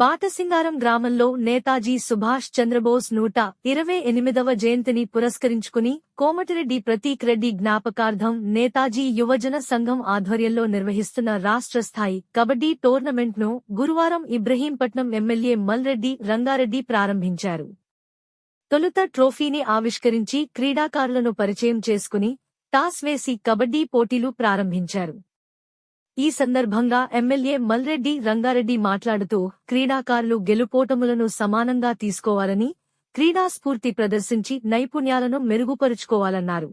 బాటసింగారం గ్రామంలో నేతాజీ సుభాష్ చంద్రబోస్ నూట ఇరవై ఎనిమిదవ జయంతిని పురస్కరించుకుని కోమటిరెడ్డి ప్రతీక్ రెడ్డి జ్ఞాపకార్థం నేతాజీ యువజన సంఘం ఆధ్వర్యంలో నిర్వహిస్తున్న రాష్ట్ర స్థాయి కబడ్డీ టోర్నమెంట్ను గురువారం ఇబ్రహీంపట్నం ఎమ్మెల్యే మల్రెడ్డి రంగారెడ్డి ప్రారంభించారు. తొలుత ట్రోఫీని ఆవిష్కరించి క్రీడాకారులను పరిచయం చేసుకుని టాస్ వేసి కబడ్డీ పోటీలు ప్రారంభించారు. ఈ సందర్భంగా ఎమ్మెల్యే మల్రెడ్డి రంగారెడ్డి మాట్లాడుతూ క్రీడాకారులు గెలుపోటములను సమానంగా తీసుకోవాలని క్రీడా స్ఫూర్తి ప్రదర్శించి నైపుణ్యాలను మెరుగుపరుచుకోవాలన్నారు.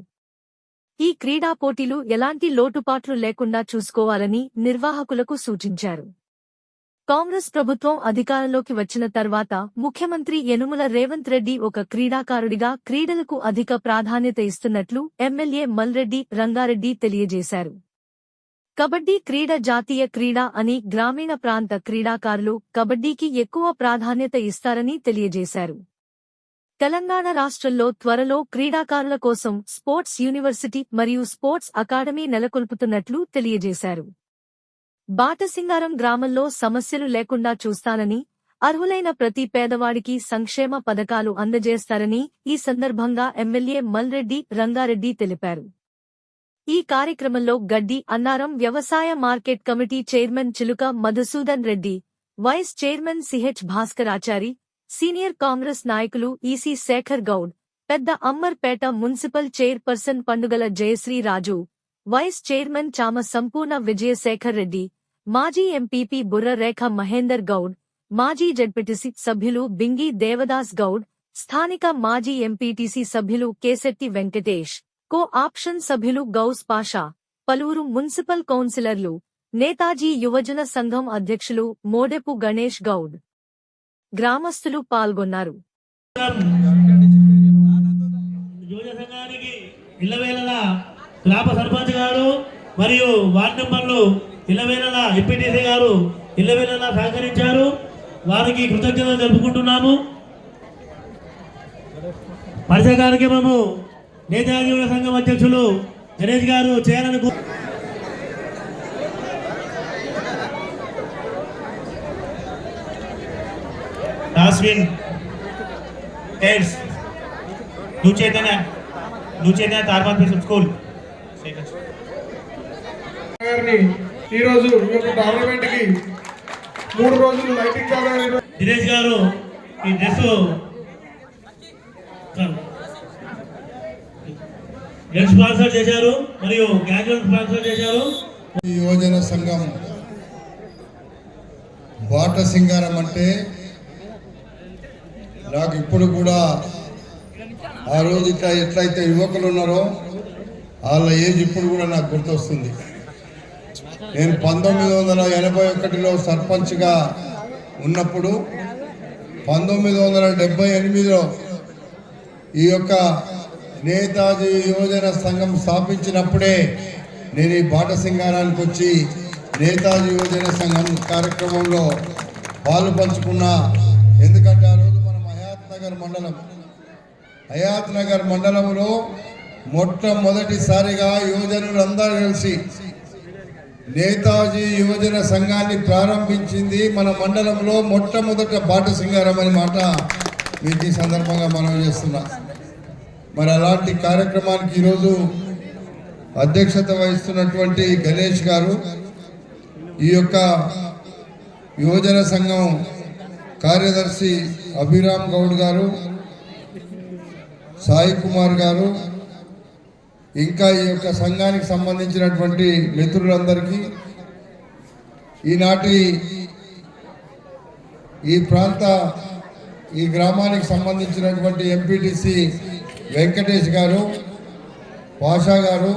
ఈ క్రీడా పోటీలు ఎలాంటి లోటుపాట్లు లేకుండా చూసుకోవాలని నిర్వాహకులకు సూచించారు. కాంగ్రెస్ ప్రభుత్వం అధికారంలోకి వచ్చిన తర్వాత ముఖ్యమంత్రి యనుమల రేవంత్ రెడ్డి ఒక క్రీడాకారుడిగా క్రీడలకు అధిక ప్రాధాన్యత ఇస్తున్నట్లు ఎమ్మెల్యే మల్రెడ్డి రంగారెడ్డి తెలియజేశారు. కబడ్డీ క్రీడ జాతీయ క్రీడ అని గ్రామీణ ప్రాంత క్రీడాకారులు కబడ్డీకి ఎక్కువ ప్రాధాన్యత ఇస్తారని తెలియజేశారు. తెలంగాణ రాష్ట్రంలో త్వరలో క్రీడాకారుల కోసం స్పోర్ట్స్ యూనివర్సిటీ మరియు స్పోర్ట్స్ అకాడమీ నెలకొల్పుతున్నట్లు తెలియజేశారు. బాటసింగారం గ్రామంలో సమస్యలు లేకుండా చూస్తానని అర్హులైన ప్రతి పేదవాడికి సంక్షేమ పథకాలు అందజేస్తారని ఈ సందర్భంగా ఎమ్మెల్యే మల్రెడ్డి రంగారెడ్డి తెలిపారు. ఈ కార్యక్రమంలో గడ్డి అన్నారం వ్యవసాయ market committee chairman Chiluka Madhusudan Reddy vice chairman CH Bhaskarachari senior Congress నాయకులు ఈసీ శేఖర్ గౌడ్ పెద్ద అమ్మర్పేట మున్సిపల్ చైర్పర్సన్ పండుగల జయశ్రీ రాజు వైస్ చైర్మన్ చామ సంపూర్ణ విజయశేఖర్ రెడ్డి మాజీ ఎంపీపీ బుర్ర రేఖ మహేందర్ గౌడ్ మాజీ జడ్పీటీసీ సభ్యులు బింగి దేవదాస్ గౌడ్ స్థానిక మాజీ ఎంపీటీసీ సభ్యులు కేశెట్టి వెంకటేష్ కో ఆప్షన్ సభ్యులు గౌస్ పాషా పలువురు మున్సిపల్ కౌన్సిలర్లు నేతాజీ యువజన సంఘం అధ్యక్షులు మోడెపు గణేష్ గౌడ్. గ్రామస్తులు పాల్గొన్నారు. గ్రామ సర్పంచ్ గారు మరియు వార్డు మెంబర్లు ఇళ్ళవేళలా ఎంపీటీసీ గారు ఇళ్ళవేళలా సహకరించారు. వారికి కృతజ్ఞతలు తెలుపుకుంటున్నాము. పరిసర కార్యక్రమము నేతాజీ యువజన సంఘం అధ్యక్షులు గణేష్ గారు చేయాలని టాస్విన్ ఎయిడ్స్ న్యూ చైతన్య స్కూల్. గారిని ఈరోజు ఈ యొక్క టోర్నమెంట్కి మూడు రోజులు లైటింగ్ కావాలి. దినేష్ గారు ఈ డ్రెస్ డ్రెస్ స్పాన్సర్ చేశారు మరియు గ్యాజెట్ స్పాన్సర్ చేశారు. యువజన సంఘం బాట సింగారం అంటే నాకు ఇప్పుడు కూడా ఆ రోజు ఇట్లా ఎట్లయితే యువకులు ఉన్నారో వాళ్ళ ఏజ్ ఇప్పుడు కూడా నాకు గుర్తొస్తుంది. నేను పంతొమ్మిది వందల ఎనభై ఒకటిలో సర్పంచ్గా ఉన్నప్పుడు పంతొమ్మిది వందల డెబ్బై ఎనిమిదిలో ఈ యొక్క నేతాజీ యువజన సంఘం స్థాపించినప్పుడే నేను ఈ బాట సింగారానికి వచ్చి నేతాజీ యువజన సంఘం కార్యక్రమంలో పాలు పంచుకున్నా. ఎందుకంటే ఆ రోజు మనం హయాత్ నగర్ మండలం హయాత్ నగర్ మండలంలో మొట్టమొదటిసారిగా యువజనులందరూ కలిసి నేతాజీ యువజన సంఘాన్ని ప్రారంభించింది మన మండలంలో మొట్టమొదట బాట సింగారం అనే మాట. మీకు ఈ సందర్భంగా మనం చేస్తున్నాం. మరి అలాంటి కార్యక్రమానికి ఈరోజు అధ్యక్షత వహిస్తున్నటువంటి గణేష్ గారు ఈ యొక్క యువజన సంఘం కార్యదర్శి అభిరామ్ గౌడ్ గారు సాయి కుమార్ గారు ఇంకా ఈ యొక్క సంఘానికి సంబంధించినటువంటి మిత్రులందరికీ ఈనాటి ఈ ప్రాంత ఈ గ్రామానికి సంబంధించినటువంటి ఎంపీటీసీ వెంకటేష్ గారు పాషా గారు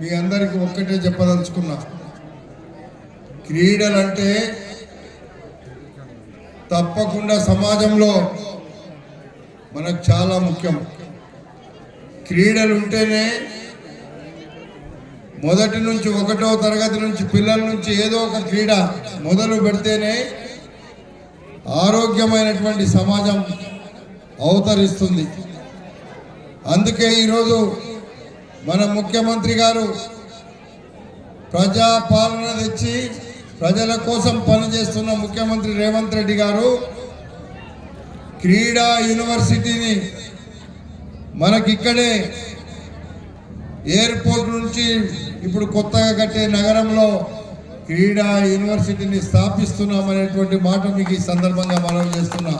మీ అందరికీ ఒక్కటే చెప్పదలుచుకున్నా. క్రీడలంటే తప్పకుండా సమాజంలో మనకు చాలా ముఖ్యం. క్రీడలు ఉంటేనే మొదటి నుంచి ఒకటో తరగతి నుంచి పిల్లల నుంచి ఏదో ఒక క్రీడ మొదలు పెడితేనే ఆరోగ్యమైనటువంటి సమాజం అవతరిస్తుంది. అందుకే ఈరోజు మన ముఖ్యమంత్రి గారు ప్రజాపాలన తెచ్చి ప్రజల కోసం పనిచేస్తున్న ముఖ్యమంత్రి రేవంత్ రెడ్డి గారు క్రీడా యూనివర్సిటీని మనకిక్కడే ఎయిర్పోర్ట్ నుంచి ఇప్పుడు కొత్తగా కట్టే నగరంలో క్రీడా యూనివర్సిటీని స్థాపిస్తున్నామనేటువంటి మాట మీకు ఈ సందర్భంగా మనం చేస్తున్నా.